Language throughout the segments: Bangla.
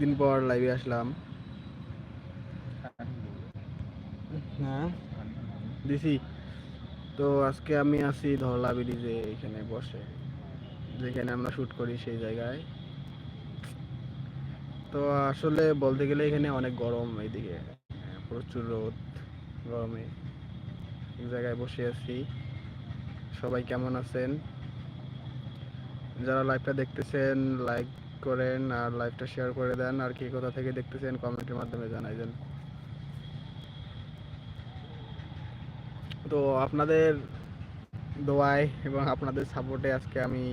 দিন পর লাইভে আসলাম। হ্যাঁ দিছি। তো আজকে আমি আছি ধরলা ব্রিজে এখানে বসে, যেখানে আমরা শুট করি সেই জায়গায়। তো আসলে বলতে গেলে এখানে অনেক গরম এইদিকে, প্রচুর রোদ, গরমে। এক জায়গায় বসে আছি। সবাই কেমন আছেন? যারা লাইভটা দেখতেছেন লাইক করেন আর লাইভটা শেয়ার করে দেন আর কি কোথা থেকে দেখতেছেন কমেন্টের মাধ্যমে জানাই দেন তো আপনাদের দোয়ায় এবং আপনাদের সাপোর্টে আজকে আমি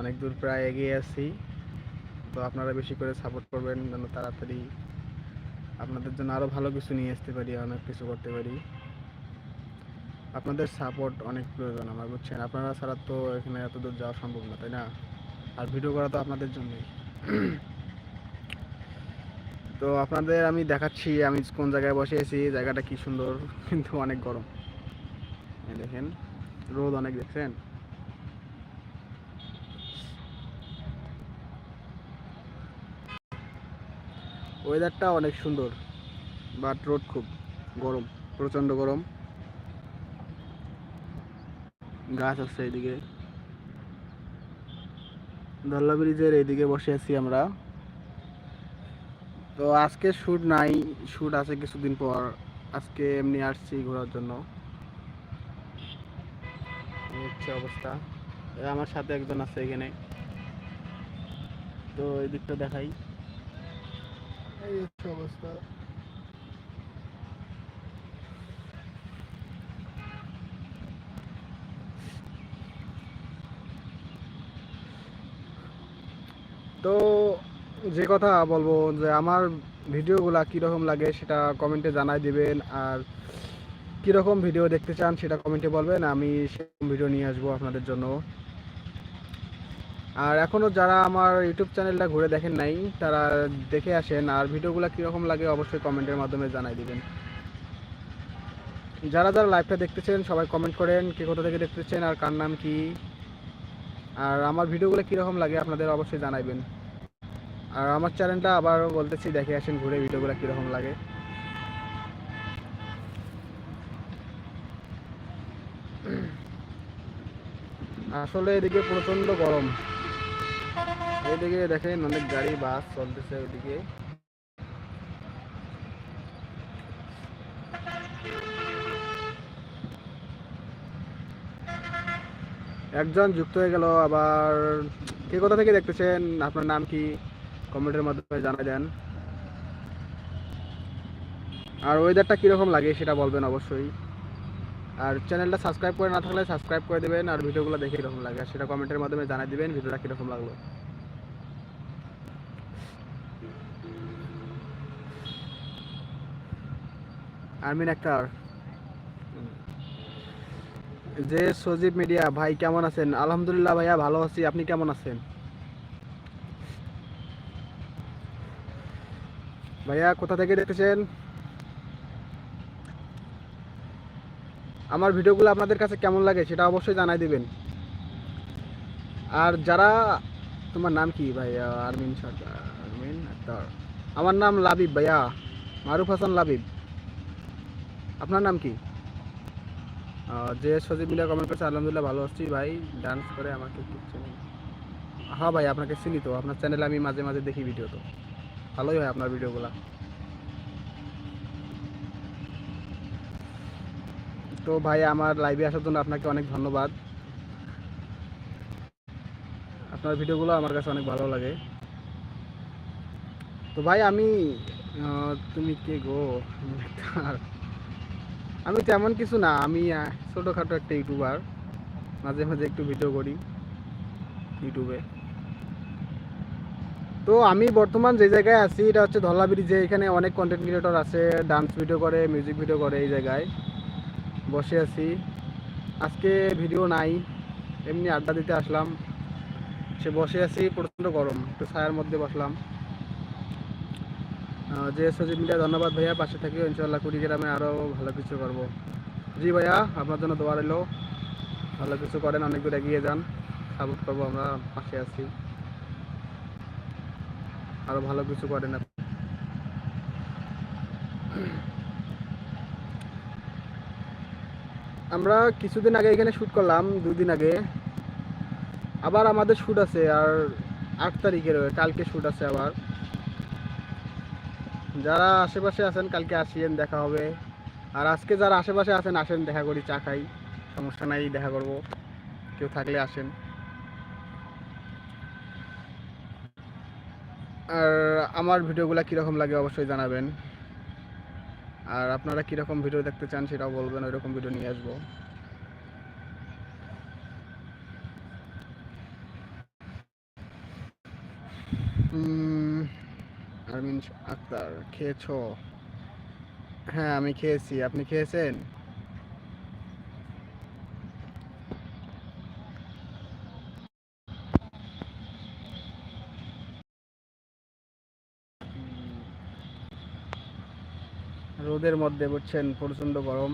অনেক দূর প্রায় এগিয়ে আছি। তো আপনারা বেশি করে সাপোর্ট করবেন যেন তাড়াতাড়ি আপনাদের জন্য আরও ভালো কিছু নিয়ে আসতে পারি, অনেক কিছু করতে পারি। আপনাদের সাপোর্ট অনেক প্রয়োজন আমার, বুঝছেন? আপনারা ছাড়া তো এখানে এত দূর যাওয়া সম্ভব না, তাই না? আর ভিডিও করা তো আপনাদের জন্যই। তো আপনাদের আমি দেখাচ্ছি আমি কোন জায়গায় বসে আছি, জায়গাটা কি সুন্দর, কিন্তু অনেক গরম। দেখেন, রোদ অনেক দেখছেন? ওয়েদারটা অনেক সুন্দর বাট রোদ খুব, গরম, প্রচণ্ড গরম। গাছ আছে এদিকে ধল্লা ব্রিজের এইদিকে বসে আছি আমরা। তো আজকে শ্যুট নাই শ্যুট আছে কিছুদিন পর। আজকে এমনি আসছি ঘোরার জন্য। হচ্ছে অবস্থা। আমার সাথে একজন আছে এখানে। তো এই দিকটা দেখাই। এই হচ্ছে অবস্থা। তো যে কথা বলব যে আমার ভিডিওগুলা কীরকম লাগে সেটা কমেন্টে জানাই দিবেন, আর কীরকম ভিডিও দেখতে চান সেটা কমেন্টে বলবেন, আমি সেরকম ভিডিও নিয়ে আসব আপনাদের জন্য। আর এখনও যারা আমার ইউটিউব চ্যানেলটা ঘুরে দেখেন নাই, তারা দেখে আসেন, আর ভিডিওগুলো কীরকম লাগে অবশ্যই কমেন্টের মাধ্যমে জানাই দিবেন। যারা যারা লাইভটা দেখতেছেন, সবাই কমেন্ট করেন, কে কোথা থেকে দেখতেছেন, আর কার নাম কি? আর আমার ভিডিওগুলো কীরকম লাগে আপনাদের অবশ্যই জানাবেন আর আমার চ্যানেলটা আবার বলতেছি, দেখে আসেন, ঘুরে ভিডিওগুলো কীরকম লাগে। আসলে এদিকে প্রচণ্ড গরম। এদিকে দেখেন অনেক গাড়ি, বাস চলতেছে ওইদিকে। একজন যুক্ত হয়ে গেল, আবার কে কোথা থেকে দেখতেছেন? আপনার নাম কি? কমেন্টের মাধ্যমে জানা দেন। আর ওয়েদারটা কীরকম লাগে সেটা বলবেন অবশ্যই। আর চ্যানেলটা সাবস্ক্রাইব করে না থাকলে সাবস্ক্রাইব করে দেবেন, আর ভিডিওগুলো দেখে কীরকম লাগে, আর সেটা কমেন্টের মাধ্যমে জানাই দিবেন, ভিডিওটা কীরকম লাগল। আরমিন আক্তার। যে সজীব মিডিয়া, ভাই কেমন আছেন? আলহামদুলিল্লাহ ভাইয়া ভালো আছি। আপনি কেমন আছেন? ভাইয়া, কোথা থেকে দেখতেছেন? আমার ভিডিওগুলো আপনাদের কাছে কেমন লাগে সেটা অবশ্যই জানাই দিবেন। আর যারা, তোমার নাম কি ভাইয়া? আরমিন সরকার, আরমিন আক্তার। আমার নাম লাবিব ভাইয়া, মারুফ হাসান লাবিব। আপনার নাম কি? যে সজীব মিডিয়া কমেন্ট করছে, আলহামদুলিল্লাহ ভালো আছি ভাই। ডান্স করে আমাকে একটু চেনেন। হ্যাঁ ভাই, আপনাকে চিনি তো। আপনার চ্যানেলে আমি মাঝে মাঝে দেখি ভিডিও তো। ভালোই হয় আপনার ভিডিওগুলো তো ভাই, আমার লাইভে আসার জন্য আপনাকে অনেক ধন্যবাদ। আপনার ভিডিওগুলো আমার কাছে অনেক ভালো লাগে। তো ভাই, আমি তুমি কে গো? আমি তেমন কিছু না, আমি ছোটোখাটো একটা ইউটিউবার মাঝে মাঝে একটু ভিডিও করি ইউটিউবে তো আমি বর্তমান যে জায়গায় আছি, এটা হচ্ছে ধলা ব্রিজে এখানে অনেক কন্টেন্ট ক্রিয়েটর আছে ডান্স ভিডিও করে মিউজিক ভিডিও করে এই জায়গায়। বসে আছি। আজকে ভিডিও নাই, এমনি আড্ডা দিতে আসলাম। সে বসে আছি, প্রচণ্ড গরম, একটু ছায়ার মধ্যে বসলাম। যে সজিব মিডিয়া, ধন্যবাদ ভাইয়া, পাশে থাকি ইনশাল্লাহ কুড়িগ্রামে আরও ভালো কিছু করব। জি ভাইয়া, আপনার জন্য দোয়া রইল। ভালো কিছু করেন, অনেক দূর এগিয়ে যান। সাপোর্ট করব, আমরা পাশে আছি। আরও ভালো কিছু করেন। আমরা কিছুদিন আগে এখানে শ্যুট করলাম, দুদিন আগে। আবার আমাদের শ্যুট আছে, আর আট তারিখের কালকে শ্যুট আছে আবার। যারা আশেপাশে আছেন, কালকে আসিয়েন, দেখা হবে। আর আজকে যারা আশেপাশে আছেন, আসেন, দেখা করি, চা খাই। সমস্যা নাই, দেখা করব। কেউ থাকলে আসেন। আর আমার ভিডিওগুলো কীরকম লাগে অবশ্যই জানাবেন। আর আপনারা কীরকম ভিডিও দেখতে চান, সেটাও বলবেন, ওইরকম ভিডিও নিয়ে আসব। আরমিন আক্তার, খেয়েছো? হ্যাঁ আমি খেয়েছি। আপনি খেয়েছেন? রোদের মধ্যে বুঝছেন, প্রচণ্ড গরম।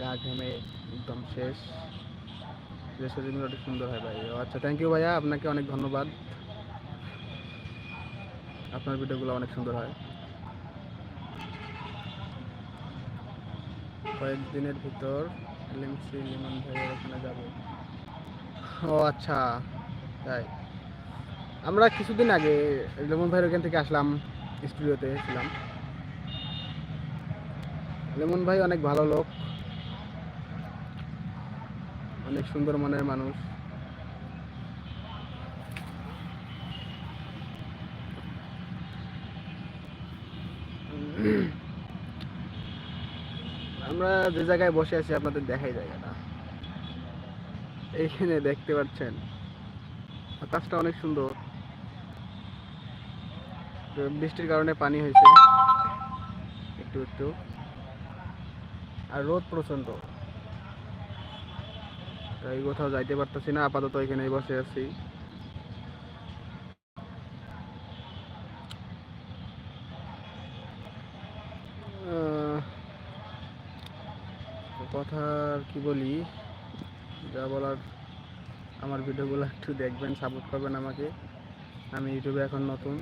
গা ঘেমে একদম শেষ। যে সুন্দর হয় ভাই। আচ্ছা থ্যাংক ইউ ভাইয়া। আপনাকে অনেক ধন্যবাদ। আপনার ভিডিওগুলো অনেক সুন্দর হয়। কয়েকদিনের ভিতর এলএমসি লিমন ভাইয়ের ওখানে যাব। ও আচ্ছা তাই। আমরা কিছুদিন আগে লিমন ভাইয়ের ওখান থেকে আসলাম, স্টুডিওতে ছিলাম। লেমন ভাই অনেক ভালো লোক, অনেক সুন্দর মনের মানুষ। আমরা যে জায়গায় বসে আছি, আপনাদের দেখাই জায়গাটা। এইখানে দেখতে পাচ্ছেন, আকাশটা অনেক সুন্দর। বৃষ্টির কারণে পানি হয়েছে। একটু একটু। আর রোদ প্রচণ্ড তাই কোথাও যাইতে পারতেছি না, আপাতত এখানেই বসে আছি। কথা আর কি বলি? যা বলার, আমার ভিডিওগুলো একটু দেখবেন সাপোর্ট করবেন আমাকে। আমি ইউটিউবে এখন নতুন।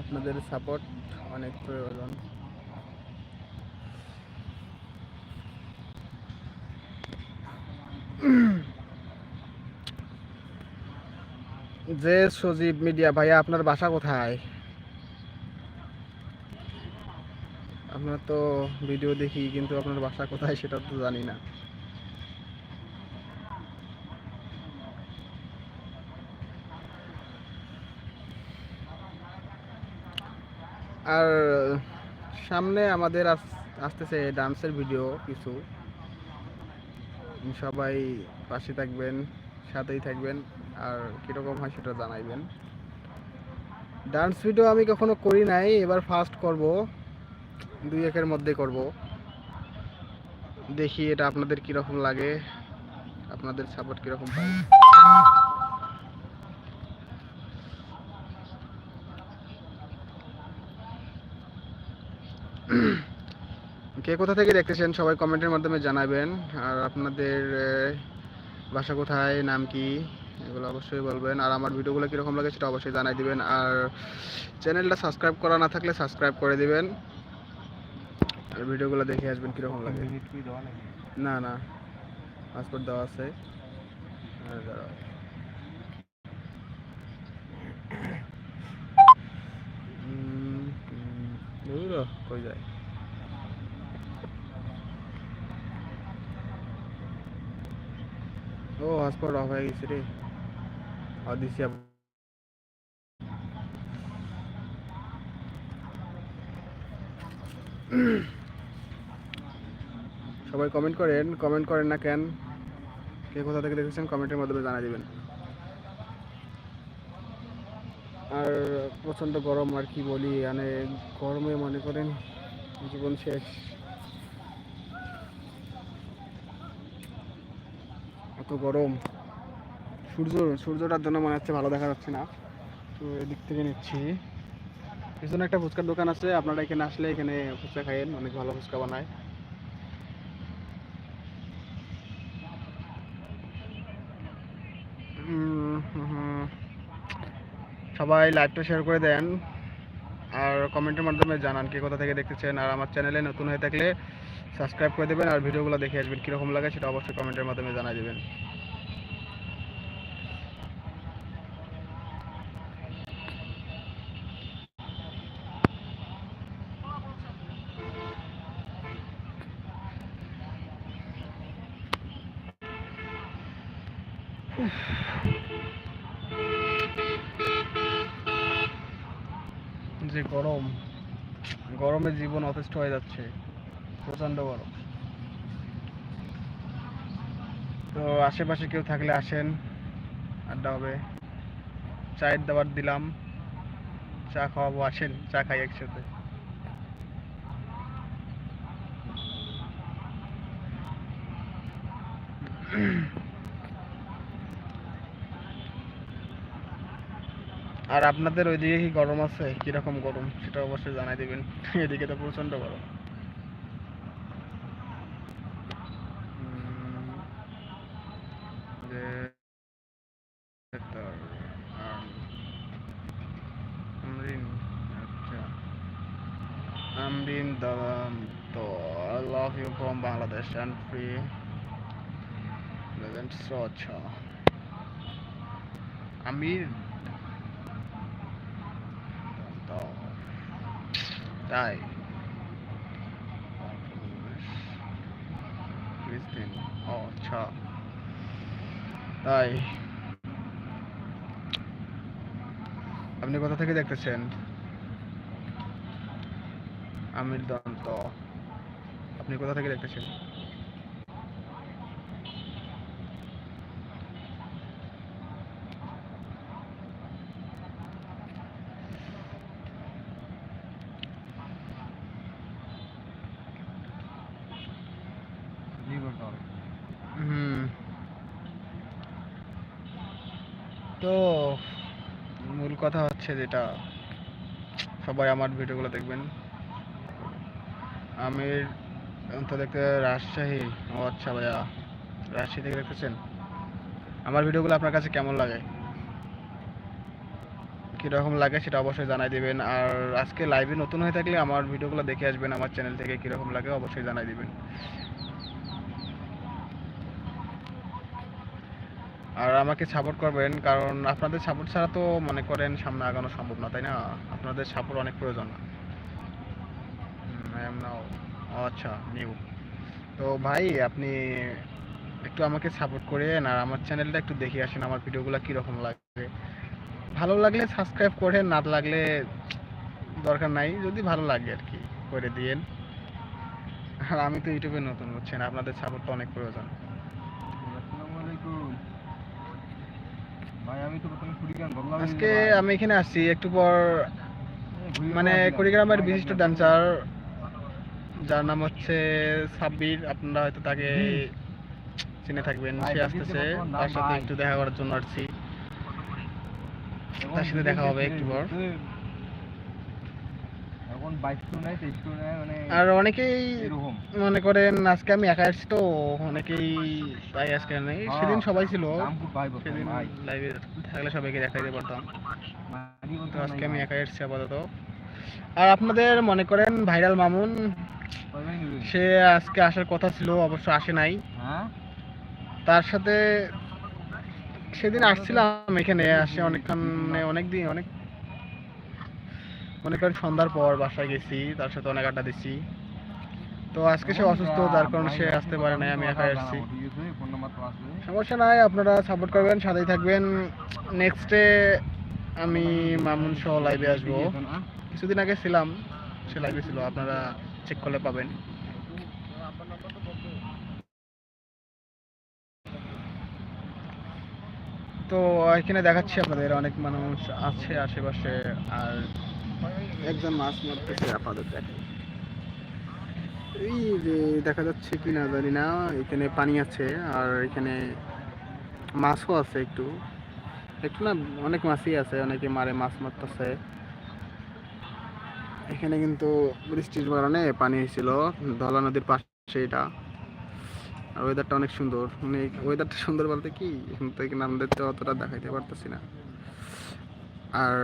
আপনাদের সাপোর্ট অনেক প্রয়োজন। যে সজীব মিডিয়া ভাইয়া, আপনার বাসা কোথায়? আপনার তো ভিডিও দেখি, কিন্তু আপনার বাসা কোথায় সেটা তো জানি না। আর সামনে আমাদের আস- আসতেছে ডান্সের ভিডিও কিছু। সবাই পাশে থাকবেন, সাথেই থাকবেন, আর কীরকম হয় সেটা জানাইবেন। ডান্স ভিডিও আমি কখনো করি নাই, এবার ফার্স্ট করব। দুই একের মধ্যে করব। দেখি এটা আপনাদের কীরকম লাগে, আপনাদের সাপোর্ট কীরকম পাই। কে কোথা থেকে দেখতেছেন সবাই কমেন্টের মাধ্যমে জানাবেন। আর আপনাদের বাসা কোথায়, নাম কি, এগুলো অবশ্যই বলবেন। আর আমার ভিডিওগুলো কীরকম লাগে সেটা অবশ্যই জানাই দিবেন। আর চ্যানেলটা সাবস্ক্রাইব করা না থাকলে সাবস্ক্রাইব করে দিবেন। ভিডিওগুলো দেখে আসবেন কীরকম লাগে না না পাসপোর্ট দেওয়া আছে আর দাঁড়াও। উম, উম, দূর কই যায় ও হটস্পট অফ হয়ে গেছে রে আর দিছি আবার। সবাই কমেন্ট করেন কমেন্ট করেন না কেন? কে কোথা থেকে দেখেছেন কমেন্টের মাধ্যমে জানা দিবেন। আর প্রচণ্ড গরম, আর কি বলি মানে গরমে মনে করেন জীবন শেষ। এত গরম। সূর্য, সূর্যটার জন্য মনে হচ্ছে ভালো দেখা যাচ্ছে না। তো এদিক থেকে নিচ্ছি। পিছনে একটা ফুচকার দোকান আছে, আপনারা এখানে আসলে এখানে ফুচকা খাইয়েন, অনেক ভালো ফুচকা বানায় উম, হুম, হুম। সবাই লাইভটা শেয়ার করে দেন আর কমেন্টের মাধ্যমে জানান কে কোথা থেকে দেখতেছেন। আর আমার চ্যানেলে নতুন হয়ে থাকলে সাবস্ক্রাইব করে দেবেন আর ভিডিওগুলো দেখে আসবেন কীরকম লাগে সেটা অবশ্যই কমেন্টের মাধ্যমে জানা দেবেন। গরমে জীবন অতিষ্ঠ হয়ে যাচ্ছে। প্রচণ্ড গরম। তো আশেপাশে কেউ থাকলে আসেন, আড্ডা হবে। চায়ের দাবার দিলাম। চা খাওয়াবো, আসেন, চা খাই একসাথে। আর আপনাদের ওইদিকে কি গরম আছে? কীরকম গরম? সেটা অবশ্যই জানাই দিবেন। এদিকে তো প্রচণ্ড গরম। আম, আচ্ছা। ফ্রি লেজেন্ড সো আচ্ছা আমির তো তাই। আচ্ছা। তাই। আপনি কোথা থেকে দেখতেছেন? আমির দন্ত। আপনি কোথা থেকে দেখতেছেন হুম তো মূল কথা হচ্ছে যেটা সবাই আমার ভিডিওগুলো দেখবেন। আমির তো দেখতে রাজশাহী। ও আচ্ছা ভাইয়া, রাজশাহী থেকে দেখতেছেন? আমার ভিডিওগুলো আপনার কাছে কেমন লাগে? কীরকম লাগে সেটা অবশ্যই জানাই দিবেন। আর আজকে লাইভে নতুন হয়ে থাকলে আমার ভিডিওগুলো দেখে আসবেন, আমার চ্যানেল থেকে কীরকম লাগে অবশ্যই জানাই দিবেন। আর আমাকে সাপোর্ট করবেন, কারণ আপনাদের সাপোর্ট ছাড়া তো মনে করেন সামনে আগানো সম্ভব না, তাই না? আপনাদের সাপোর্ট অনেক প্রয়োজন। আচ্ছা নিউ তো ভাই, আপনি একটু আমাকে সাপোর্ট করেন, আর আমার চ্যানেলটা একটু দেখে আসেন, আমার ভিডিওগুলো কীরকম লাগে। ভালো লাগলে সাবস্ক্রাইব করেন, না লাগলে দরকার নাই, যদি ভালো লাগে আর কি, করে দিয়েন। আর আমি তো ইউটিউবে নতুন, বুঝছেন? আপনাদের সাপোর্টটা অনেক প্রয়োজন। আজকে আমি এখানে আসছি একটু পর মানে কুড়িগ্রামের বিশিষ্ট ডান্সার যার নাম হচ্ছে সাব্বির। আপনারা হয়তো তাকে চিনে থাকবেন সে আসতেছে। তার সাথে একটু দেখা করার জন্য আসছি। তার সাথে দেখা হবে একটু পর। এখন বাইশ নেয় তেইশ নেয় মানে আর অনেকেই এরকম। মনে করেন আজকে আমি একা আসছি তো অনেকেই তাই আজকে নেই সেদিন সবাই ছিল। সেদিন লাইভে থাকলে সবাইকে দেখাইতে পারতাম তো আজকে আমি একাই এসেছি আপাতত। আর আপনাদের মনে করেন ভাইরাল মামুন সে আজকে আসার কথা ছিল অবশ্য আসে নাই। হ্যাঁ? তার সাথে সেদিন আসছিলাম এখানে আসে অনেকক্ষণ মানে অনেক দিন অনেক মনে করেন সন্ধ্যার পর বাসায় গেছি, তার সাথে অনেক আড্ডা দিছি তো আজকে সে অসুস্থ, যার কারণে সে আসতে পারে নাই, আমি একা এসেছি ফোন নাম্বার তো আছে সমস্যা নাই, আপনারা সাপোর্ট করবেন, সাথেই থাকবেন। নেক্সটে আমি মামুন সহ লাইভে আসব। কিছুদিন আগে ছিলাম, সে লাইভে ছিল, আপনারা চেক করলে পাবেন। তো এখানে দেখাচ্ছি আপনাদের, অনেক মানুষ আছে আশেপাশে, আর একজন মাছ মারতেছে আপনাদের দেখে এই যে দেখা যাচ্ছে কি না জানি না, এখানে পানি আছে আর এখানে মাছও আছে একটু। একটু না, অনেক মাছই আছে, অনেকে মারে, মাছ মারতেছে। এখানে কিন্তু বৃষ্টির কারণে পানি হয়েছিল, ধলা নদীর পাশে এটা। আর ওয়েদারটা অনেক সুন্দর। মানে ওয়েদারটা সুন্দর বলতে কি? এখন তো এখানে আমাদের তো অতটা দেখাইতে পারতেছি না। আর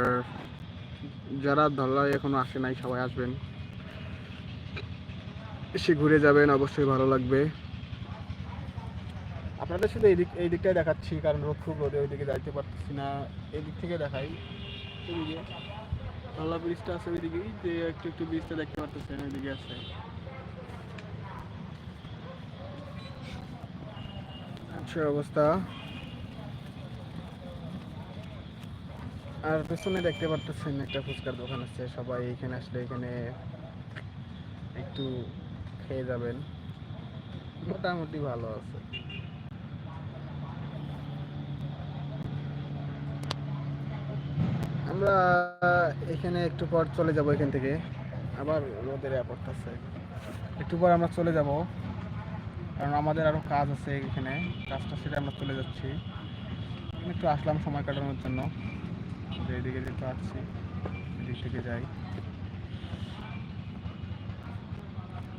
যারা ধলাই এখনও আসে নাই, সবাই আসবেন। এসে ঘুরে যাবেন, অবশ্যই ভালো লাগবে। আপনাদের শুধু এই দিক এই দিকটাই দেখাচ্ছি, কারণ রোদ খুব রোদে ওইদিকে যাইতে পারতেছি না। এই দিক থেকে দেখাই। ধলা ব্রিজটা আছে ওইদিকেই, যে একটু একটু ব্রিজটা দেখতে পারতেছেন, ওইদিকে আছে। আচ্ছা অবস্থা। আর পেছনে দেখতে পারতেছেন একটা ফুচকার দোকান আছে, সবাই এখানে আসলে এখানে একটু খেয়ে যাবেন। মোটামুটি ভালো আছে। আমরা এখানে একটু পর চলে যাব এখান থেকে। আবার রোদের অ্যাপোর্ট আছে। একটু পর আমরা চলে যাব। কারণ আমাদের আরও কাজ আছে এখানে। কাজটা সেটা আমরা চলে যাচ্ছি। একটু আসলাম সময় কাটানোর জন্য। এদিকে যেহেতু আসছি এদিক থেকে যাই।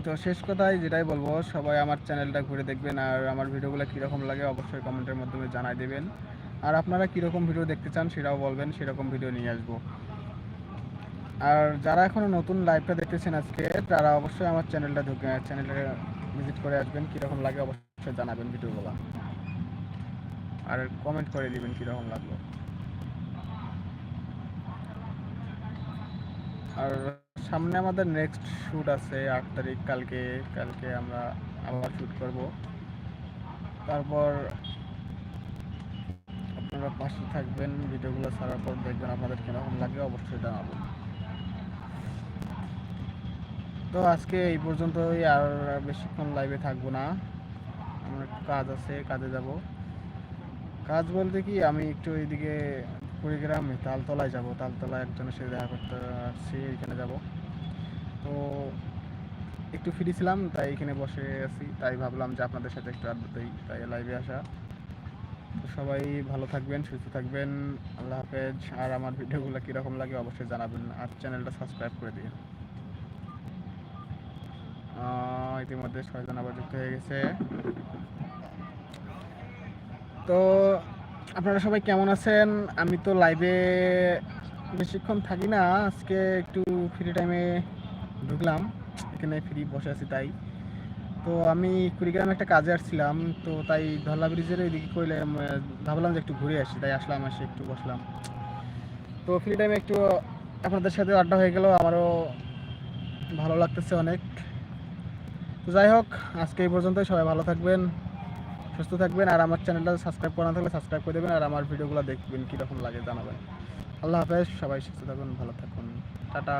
তো শেষ কথায় যেটাই বলব, সবাই আমার চ্যানেলটা ঘুরে দেখবেন আর আমার ভিডিওগুলো কীরকম লাগে অবশ্যই কমেন্টের মাধ্যমে জানাই দেবেন। আর আপনারা কীরকম ভিডিও দেখতে চান সেটাও বলবেন, সেরকম ভিডিও নিয়ে আসব। আর যারা এখনও নতুন লাইভটা দেখতেছেন আজকে, তারা অবশ্যই আমার চ্যানেলটা ঢুকে চ্যানেলটা ভিজিট করে আসবেন, কীরকম লাগে অবশ্যই জানাবেন ভিডিওগুলো। আর কমেন্ট করে দিবেন কীরকম লাগল। আর সামনে আমাদের নেক্সট শ্যুট আছে আট তারিখ, কালকে কালকে আমরা আবার শ্যুট করব। তারপর আপনারা পাশে থাকবেন, ভিডিওগুলো ছাড়ার পর দেখবেন আপনাদের কীরকম লাগে, অবশ্যই জানাবেন। তো আজকে এই পর্যন্তই, আর বেশিক্ষণ লাইভে থাকব না। আমার একটু কাজ আছে, কাজে যাব। কাজ বলতে কি, আমি একটু এইদিকে কুড়িগ্রামে তালতলায় যাব। তালতলায় একজনের সাথে দেখা করতে আসছি, এখানে যাব। তো একটু ফ্রি ছিলাম, তাই এখানে বসে আছি। তাই ভাবলাম যে আপনাদের সাথে একটু আড্ডা দিই, তাই লাইভে আসা। তো সবাই ভালো থাকবেন, সুস্থ থাকবেন। আল্লাহ হাফেজ। আর আমার ভিডিওগুলো কীরকম লাগে অবশ্যই জানাবেন। আর চ্যানেলটা সাবস্ক্রাইব করে দিন। ইতিমধ্যে ছয়জন আবার যুক্ত হয়ে গেছে। তো আপনারা সবাই কেমন আছেন? আমি তো লাইভে বেশিক্ষণ থাকি না। আজকে একটু ফ্রি টাইমে ঢুকলাম। এখানে ফ্রি বসে আছি তাই। তো আমি কুড়িগ্রামে একটা কাজে আসছিলাম। তো তাই ধলা ব্রিজের ওইদিকে আহ, ভাবলাম যে একটু ঘুরে আসি। তাই আসলাম এসে একটু বসলাম। তো ফ্রি টাইমে একটু আপনাদের সাথে আড্ডা হয়ে গেল। আমারও ভালো লাগতেছে অনেক। তো যাই হোক আজকে এই পর্যন্তই। সবাই ভালো থাকবেন। সুস্থ থাকবেন আর আমার চ্যানেলটা সাবস্ক্রাইব করা থাকলে সাবস্ক্রাইব করে দেবেন আর আমার ভিডিওগুলো দেখবেন কীরকম লাগে জানাবেন। আল্লাহ হাফেজ, সবাই সুস্থ থাকুন, ভালো থাকুন। টাটা।